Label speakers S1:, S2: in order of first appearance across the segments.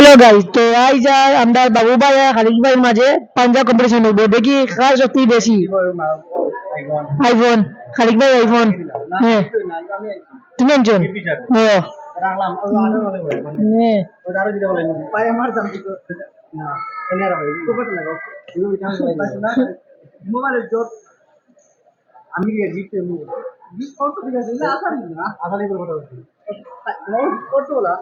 S1: Hello guys তো I যা আমরা বাবু ভাই আর খালিদ ভাইয়ের মাঝে পাঞ্জা কম্পিটিশন হইব। দেখি কার শক্তি বেশি। আইফোন খালিদ ভাই আইফোন হ্যাঁ তুমি একজন? হ্যাঁ
S2: মোবাইলের জোর আমি জিততে জিত করতে ঠিক আছে না আসানি না আসানি করে কথা বলছি করতে বলা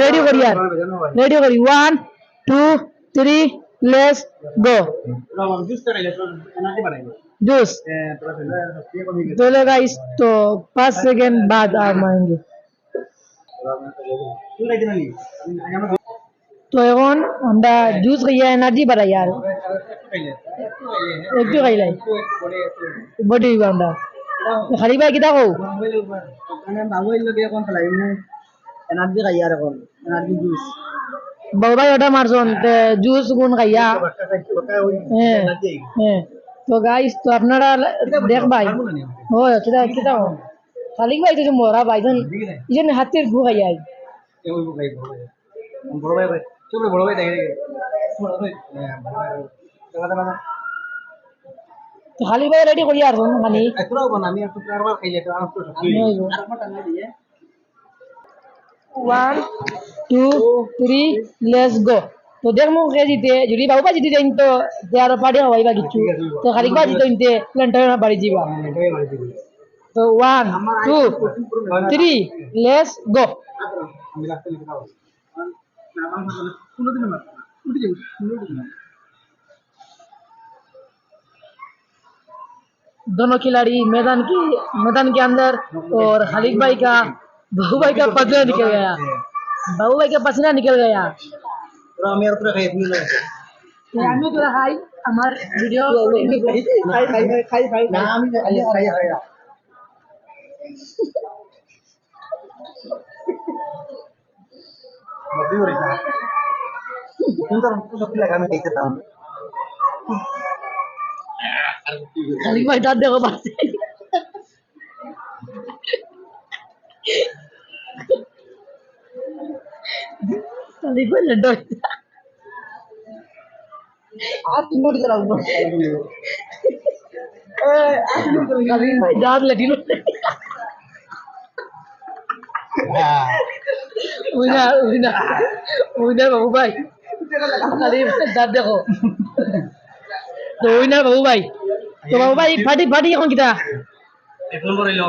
S1: রেডি করি আর রেডি করি one two three let's go juice चलो गाइस तो पाँच सेकंड बाद आ मारेंगे তো এখন আমরা জুস খাইয়া এনার্জি বাড়াই আর একটু খাইলাই বডি হইব আমরা খালি ভাই কিতা কও?
S2: এনার্জি খাই আর এখন এনার্জি জুস
S1: বাবু ভাই ওটা মারছন জুস গুণ খাইয়া হ্যাঁ হ্যাঁ তো গাইস তো আপনারা দেখ ভাই ও কিতা কিতা কও? খালি ভাই তো মরা ভাই জন ইজন হাতের গু খাইয়া
S2: বড় ভাই ভাই চুপ বড় ভাই দেখে বড় ভাই দাদা
S1: তো খালি ভাই রেডি করি আর
S2: বানা আমি একটু দিয়ে।
S1: One two three let's go তো দেখ মোক কে জিতে যদি বাবু পা জিতে যাইন তো তে আরও পাড়ি হওয়াইবা কিছু। তো খালি বা জিতে নিতে প্লেনটা বাড়ি যাবা। তো one two three let's go
S2: আমি রাস্তা লিখে দাও না আমার শুনো দিন না উঠে যাও
S1: दोनों खिलाड़ी मैदान की मैदान के अंदर और खालिद भाई का बाबू भाई का पसीना निकल गया बाबू भाई का पसीना निकल गया
S2: তোরা আমি আর তোরা খাই তুমি না
S1: तो আমি তোরা খাই আমার ভিডিও
S2: খাই খাই খাই খাই খাই না আমি খাই খাই খাই মতি ওরে না কিন্তু তো সত্যি লাগা আমি খাইতে
S1: ভাই দাঁত দেখো পাচ্ছে লड्डू
S2: আর তিন মিনিট দাঁড়াও
S1: খালিদ ভাই দাঁত লটিল উইনার উইনার উইনার বাবু ভাই। ভাই দাঁত দেখো। তো উইনার বাবু ভাই। তো বাবু ভাই ফাটি ফাটি এখন কিটা
S2: এক নম্বর হইল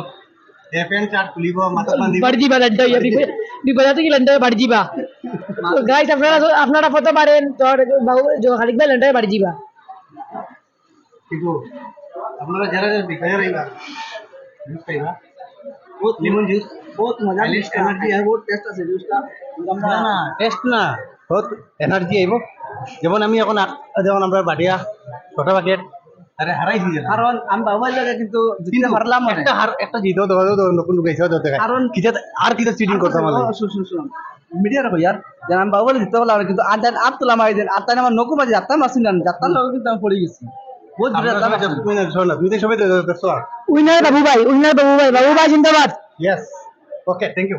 S2: এফএন চার্ট খুলিব মাথা বান্ধিব।
S1: বাড়ি দিবা লন্ডা ইয়া বিপদা থেকে লন্ডা বাড়ি তো গাইস আপনারা আপনারা কত পারেন তো বাবু যে খালিদ ভাই লন্ডা বাড়ি
S2: ঠিক আপনারা যারা যারা বিকায় রইবা জুস খাইবা বহুত লেমন জুস বহুত মজা এনার্জি है বহুত টেস্ট আছে জুসটা না না টেস্ট না। বহুত এনার্জি আইব যেমন আমি এখন যেমন আমরা বাটিয়া ছোটা বাকেট আরে হারাইছি কারণ আমি বাবার জায়গা কিন্তু জিততে পারলাম একটা হার একটা জিতো তো তো নতুন গাইছে তো দেখা কারণ কিটা আর কিটা চিটিং করতাম মানে
S3: শুন শুন শুন মিডিয়া রাখো ইয়ার যেন আমি বাবুলে দিতে পারলাম কিন্তু আর দেন আর তোলা মারি দেন আর তাই আমার নকু মাঝে যাত্রা কিন্তু আমি পড়ে গেছি।
S1: উইনার বাবু ভাই উইনার বাবু ভাই বাবু ভাই জিন্দাবাদ।
S2: Yes okay thank you